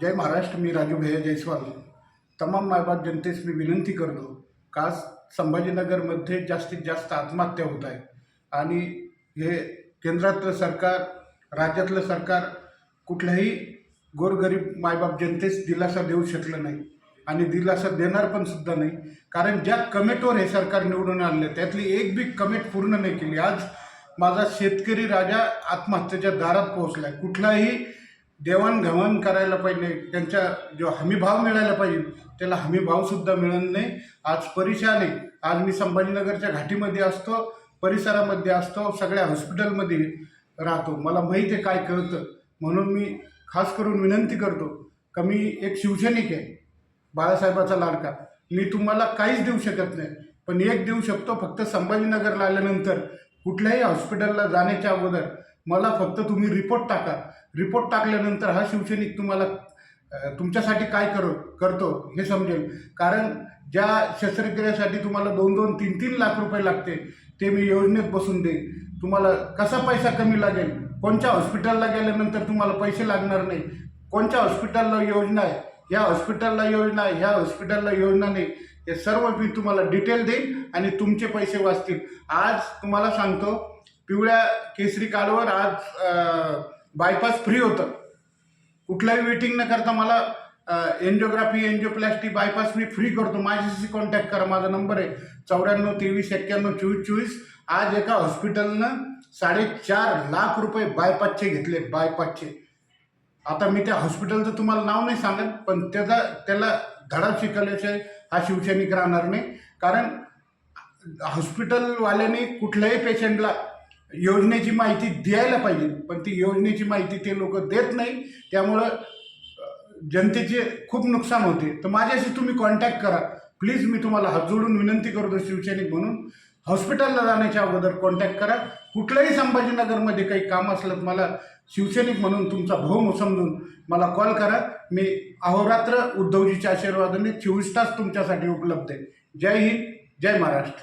जय महाराष्ट्र मी राजू भैया जयस्वाल तमाम मायबाप जनतेस मी विनंती करतो का संभाजीनगरमध्ये जास्तीत जास्त आत्महत्या होत आहे. आणि हे केंद्रातलं सरकार राज्यातलं सरकार कुठल्याही गोरगरीब मायबाप जनतेस दिलासा देऊ शकलं नाही आणि दिलासा देणार पण सुद्धा नाही. कारण ज्या कमेटवर हे सरकार निवडून आणले त्यातली एक बी कमेट पूर्ण नाही केली. आज माझा शेतकरी राजा आत्महत्येच्या दारात पोहोचला आहे कुठलाही देवाणघेवाण करायला पाहिजे त्यांच्या जो हमीभाव मिळायला पाहिजे त्याला हमीभावसुद्धा मिळत नाही. आज परिशान आहे आज मी संभाजीनगरच्या घाटीमध्ये असतो परिसरामध्ये असतो सगळ्या हॉस्पिटलमध्ये राहतो. मला माहीत आहे काय कळतं. म्हणून मी खास करून विनंती करतो का मी एक शिवसैनिक आहे बाळासाहेबाचा लाडका. मी तुम्हाला काहीच देऊ शकत नाही पण एक देऊ शकतो फक्त संभाजीनगरला आल्यानंतर कुठल्याही हॉस्पिटलला जाण्याच्या अगोदर मला फक्त तुम्ही रिपोर्ट टाका. रिपोर्ट टाकल्यानंतर हा शिवसैनिक तुम्हाला तुमच्यासाठी काय करो करतो हे समजेल. कारण ज्या शस्त्रक्रियेसाठी तुम्हाला दोन दोन तीन तीन लाख रुपये लागते ते मी योजनेत बसून देईन. तुम्हाला कसा पैसा कमी लागेल? कोणत्या हॉस्पिटलला गेल्यानंतर तुम्हाला पैसे लागणार नाही? कोणत्या हॉस्पिटलला योजना आहे? या हॉस्पिटलला योजना आहे ह्या हॉस्पिटलला योजना नाही. हे सर्व मी तुम्हाला डिटेल देईन आणि तुमचे पैसे वाचतील. आज तुम्हाला सांगतो पिवळ्या केसरी कार्डवर आज बायपास फ्री होतं. कुठलाही वेटिंग न करता मला एन्जिओग्राफी एन्जिओप्लॅस्टी बायपास मी फ्री करतो. माझ्याशी कॉन्टॅक्ट करा. माझा नंबर आहे चौऱ्याण्णव तेवीस एक्क्याण्णव चोवीस चोवीस. आज एका हॉस्पिटलनं साडेचार लाख रुपये बायपासचे घेतले. बायपासचे आता मी त्या हॉस्पिटलचं तुम्हाला नाव नाही सांगत पण त्याचा त्याला धडा शिकवल्याशिवाय हा शिवसैनिक राहणार नाही. कारण हॉस्पिटलवाल्याने कुठल्याही पेशंटला योजनेची माहिती द्यायला पाहिजे पण ती योजनेची माहिती ते लोक देत नाही त्यामुळं जनतेचे खूप नुकसान होते. तर माझ्याशी तुम्ही कॉन्टॅक्ट करा. प्लीज मी तुम्हाला हात जोडून विनंती करतो शिवसैनिक म्हणून. हॉस्पिटलला जाण्याच्या अगोदर कॉन्टॅक्ट करा. कुठल्याही संभाजीनगरमध्ये काही काम असलं तर मला शिवसैनिक म्हणून तुमचा भाऊ समजून मला कॉल करा. मी अहोरात्र उद्धवजीच्या आशीर्वादाने चोवीस तास तुमच्यासाठी उपलब्ध आहे. जय हिंद जय महाराष्ट्र.